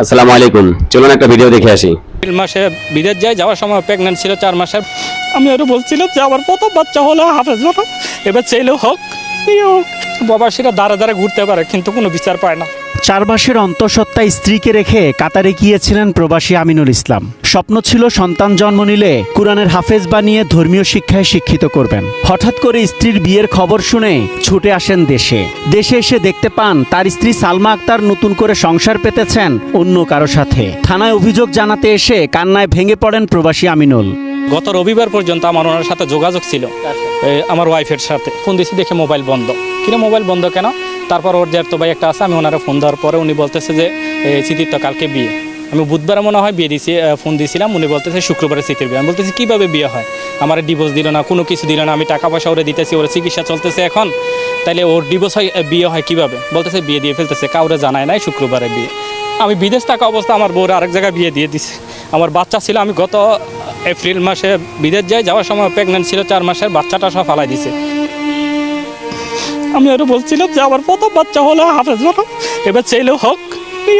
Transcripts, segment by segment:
আসসালামু আলাইকুম। চলুন একটা ভিডিও দেখে আসি। মাসে বিদেশ যাই যাওয়ার সময় প্রেগনেন্ট ছিল চার মাসে। আমি আরও বলছিলাম যে আমার প্রথম বাচ্চা হলো হাফেজ হলো এবার চাইলেও হোক বাবা সেটা দাঁড়া দাঁড়া ঘুরতে পারে, কিন্তু কোনো বিচার পায় না। চার মাসের অন্তঃসত্ত্বা স্ত্রীকে রেখে কাতারে গিয়েছিলেন প্রবাসী আমিনুল ইসলাম। স্বপ্ন ছিল সন্তান জন্ম নিলে কোরআনের হাফেজ বানিয়ে ধর্মীয় শিক্ষায় শিক্ষিত করবেন। হঠাৎ করে স্ত্রীর বিয়ের খবর শুনে ছুটে আসেন দেশে। দেশে এসে দেখতে পান, তার স্ত্রী সালমা আক্তার নতুন করে সংসার পেতেছেন অন্য কারও সাথে। থানায় অভিযোগ জানাতে এসে কান্নায় ভেঙে পড়েন প্রবাসী আমিনুল। গত রবিবার পর্যন্ত আমার ওনার সাথে যোগাযোগ ছিল। আমার ওয়াইফের সাথে। ফোন দিয়েছি দেখে মোবাইল বন্ধ। কিনা মোবাইল বন্ধ কেন? তারপর ওর জ্যাঠতো ভাই একটা আছে, আমি ওনারা ফোন দেওয়ার পরে উনি বলতেছে যে চিতির তো কালকে বিয়ে। আমি বুধবারে মনে হয় বিয়ে দিয়েছি ফোন দিয়েছিলাম উনি বলতেছে শুক্রবারে চিতির বিয়ে। আমি বলতেছি, কীভাবে বিয়ে হয়? আমার ডিভোর্স দিল না, কোনো কিছু দিল না, আমি টাকা পয়সা ওরে দিতেছি, ওর চিকিৎসা চলতেছে এখন। তাইলে ওর ডিভোর্স হয় বিয়ে হয় কীভাবে? বলতেছে, বিয়ে দিয়ে ফেলতেছে, কাউরে জানায় নাই শুক্রবারে বিয়ে। আমি বিদেশ থাকা অবস্থা আমার বউর আরেক জায়গায় বিয়ে দিয়ে দিছে। আমার বাচ্চা ছিল, আমি গত এপ্রিল মাসে বিদেশ যাই যাওয়ার সময় প্রেগনেন্ট ছিল চার মাসের বাচ্চাটা সব ফালাই দিছে। আমি আরও বলছিলাম যে আমার প্রথম বাচ্চা হলো হাফেজ হলো এবার চাইলেও হোক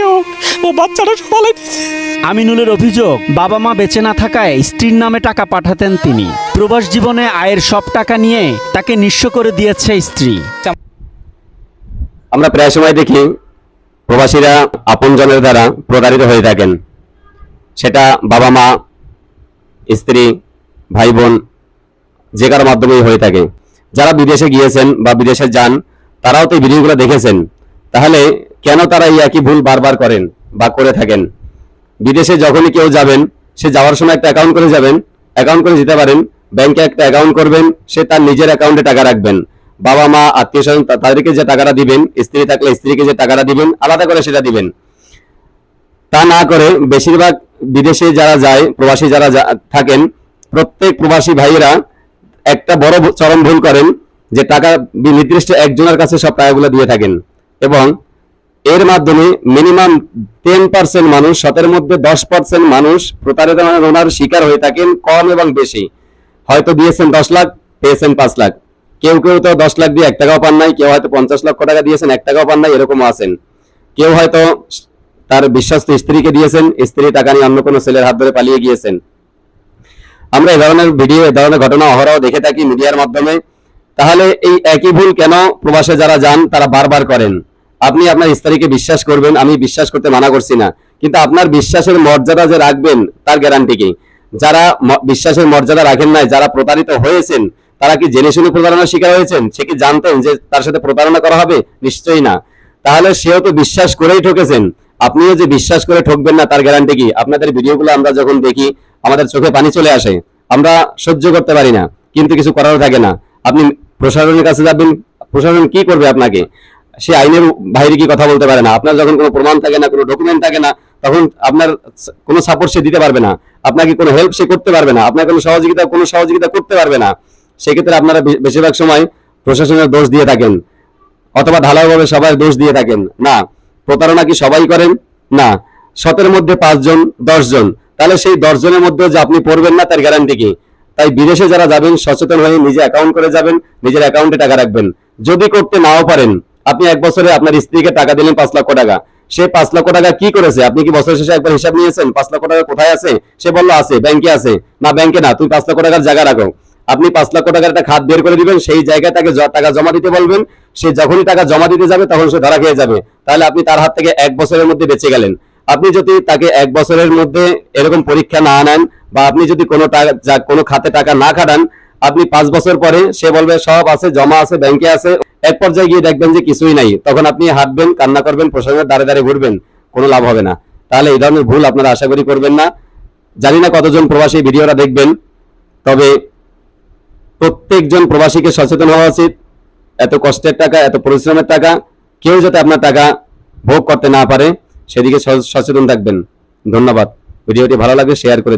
হোক ও বাচ্চাটা সব ফালাই দিছে। আমিনুলের অভিযোগ বাবা মা বেঁচে না থাকায় স্ত্রীর নামে টাকা পাঠাতেন তিনি। প্রবাস জীবনে আয়ের সব টাকা নিয়ে তাকে নিঃস্ব করে দিয়েছে স্ত্রী। আমরা প্রায় সময় দেখি প্রবাসীরা আপনজনের দ্বারা প্রতারিত হয়ে থাকেন। সেটা বাবা মা স্ত্রী ভাই বোন যে কারও মাধ্যমেই হয়ে থাকে। যারা বিদেশে গিয়েছেন বা বিদেশে যান, তারাও তো এই ভিডিওগুলো দেখেছেন। তাহলে কেন তারা এই একই ভুল বারবার করেন বা করে থাকেন? বিদেশে যখনই কেউ যাবেন, সে যাওয়ার সময় একটা অ্যাকাউন্ট করে যাবেন অ্যাকাউন্ট করে যেতে পারেন ব্যাংকে একটা অ্যাকাউন্ট করবেন, সে তার নিজের অ্যাকাউন্টে টাকা রাখবেন। বাবা, মা, আত্মীয় স্বজন তাদেরকে যে টাকাটা দিবেন, স্ত্রী থাকলে স্ত্রীকে যে টাকাটা দিবেন, আলাদা করে সেটা দিবেন। তা না করে বেশিরভাগ বিদেশে যারা যায়, প্রবাসী যারা থাকেন, প্রত্যেক প্রবাসী ভাইয়েরা একটা বড় চরম ভুল করেন যে টাকা নির্দিষ্ট একজনের কাছে সব টাকাগুলো দিয়ে থাকেন। এবং এর মাধ্যমে মিনিমাম টেন পার্সেন্ট মানুষ শতের মধ্যে দশ পার্সেন্ট মানুষ প্রতারণার শিকার হয়ে থাকেন কম এবং বেশি। হয়তো দিয়েছেন দশ লাখ, পেয়েছেন পাঁচ লাখ। কেউ কেউ তো দশ লাখ দিয়ে এক টাকাও পান নাই, কেউ হয়তো পঞ্চাশ লক্ষ টাকা দিয়েছেন, এক টাকাও পান নাই, এরকমও আছেন। কেউ হয়তো তার বিশ্বস্ত স্ত্রীকে দিয়েছেন। স্ত্রী টাকা নিয়ে অন্য কোনো ছেলের হাত ধরে পালিয়ে গিয়েছেন। আমরা এই ধরনের ভিডিও এই ধরনের ঘটনা, অহরহ দেখে থাকি মিডিয়ার মাধ্যমে। তাহলে এই একই ভুল কেন প্রবাসে যারা যান, তারা বারবার করেন? আপনি আপনার স্ত্রীকে বিশ্বাস করবেন, আমি বিশ্বাস করতে মানা করছি না। কিন্তু আপনার বিশ্বাসের মর্যাদা যে রাখবেন, তার গ্যারান্টি কি? যারা বিশ্বাসের মর্যাদা রাখেন নাই, যারা প্রতারিত হয়েছেন, তারা কি জেনে শুনে প্রতারণার শিকার হয়েছেন? সে কি জানতেন যে তার সাথে প্রতারণা করা হবে? নিশ্চয়ই না। তাহলে সেও তো বিশ্বাস করেই ঠকেছেন। আপনিও যে বিশ্বাস করে ঠকবেন না, তার গ্যারান্টি কি? আপনাদের ভিডিওগুলো আমরা যখন দেখি, আমাদের চোখে পানি চলে আসে, আমরা সহ্য করতে পারি না, কিন্তু কিছু করারও থাকে না। আপনি প্রশাসনের কাছে যাবেন, প্রশাসন কি করবে আপনাকে? সে আইনের বাইরে কি কথা বলতে পারে না? আপনার যখন কোনো প্রমাণ থাকে না, কোনো ডকুমেন্ট থাকে না, তখন আপনার কোনো সাপোর্ট সে দিতে পারবে না। আপনাকে কোনো হেল্প সে করতে পারবে না? আপনার কোনো সহযোগিতা কোনো সহযোগিতা করতে পারবে না। সেক্ষেত্রে আপনারা বেশিরভাগ সময় প্রশাসনের দোষ দিয়ে থাকেন, অথবা ঢালাওভাবে সবাই দোষ দিয়ে থাকেন। না প্রতারণা কি সবাই করেন? না। শতের মধ্যে পাঁচজন জন তাহলে সেই দশ জনের মধ্যে যে আপনি পড়বেন না, তার গ্যারান্টি কি? তাই বিদেশে যারা যাবেন, সচেতন হয়ে নিজে অ্যাকাউন্ট করে যাবেন, নিজের অ্যাকাউন্টে টাকা রাখবেন। যদি করতে নাও পারেন, আপনি এক বছরে আপনার স্ত্রীকে টাকা দিলেন পাঁচ লক্ষ টাকা। সে পাঁচ লক্ষ টাকা কি করেছে? আপনি কি বছর শেষে একবার হিসাব নিয়েছেন? পাঁচ লক্ষ টাকা কোথায় আছে? সে বলল, আছে, ব্যাংকে আছে। না, ব্যাংকে না, তুমি পাঁচ লক্ষ টাকার জায়গা রাখো। আপনি পাঁচ লক্ষ টাকার একটা খাত বের করে দিবেন, সেই জায়গায় তাকে টাকা জমা দিতে বলবেন। সে যখনই টাকা জমা দিতে যাবে, তখন সে ধরা খেয়ে যাবে। তাহলে আপনি তার হাত থেকে এক বছরের মধ্যে বেঁচে গেলেন। আপনি যদি তাকে এক বছরের মধ্যে এরকম পরীক্ষা না নেন বা আপনি যদি কোনো টাকা কোনো খাতে টাকা না খাটান, আপনি পাঁচ বছর পরে সে বলবে, সব আছে, জমা আছে, ব্যাংকে আছে। এক পর্যায়ে গিয়ে দেখবেন যে কিছুই নাই। তখন আপনি হাঁটবেন, কান্না করবেন প্রশাসনের দাঁড়ে দাঁড়িয়ে ঘুরবেন, কোনো লাভ হবে না। তাহলে এই ধরনের ভুল আপনারা আশা করি করবেন না। জানি না কতজন প্রবাসী ভিডিওটা দেখবেন, তবে প্রত্যেকজন প্রবাসীকে সচেতন হওয়া উচিত। এত কষ্টের টাকা, এত পরিশ্রমের টাকা, কেউ যাতে আপনার টাকা ভোগ করতে না পারে, সেদিকে সচেতন থাকবেন। ধন্যবাদ। ভিডিওটি ভালো লাগে শেয়ার করে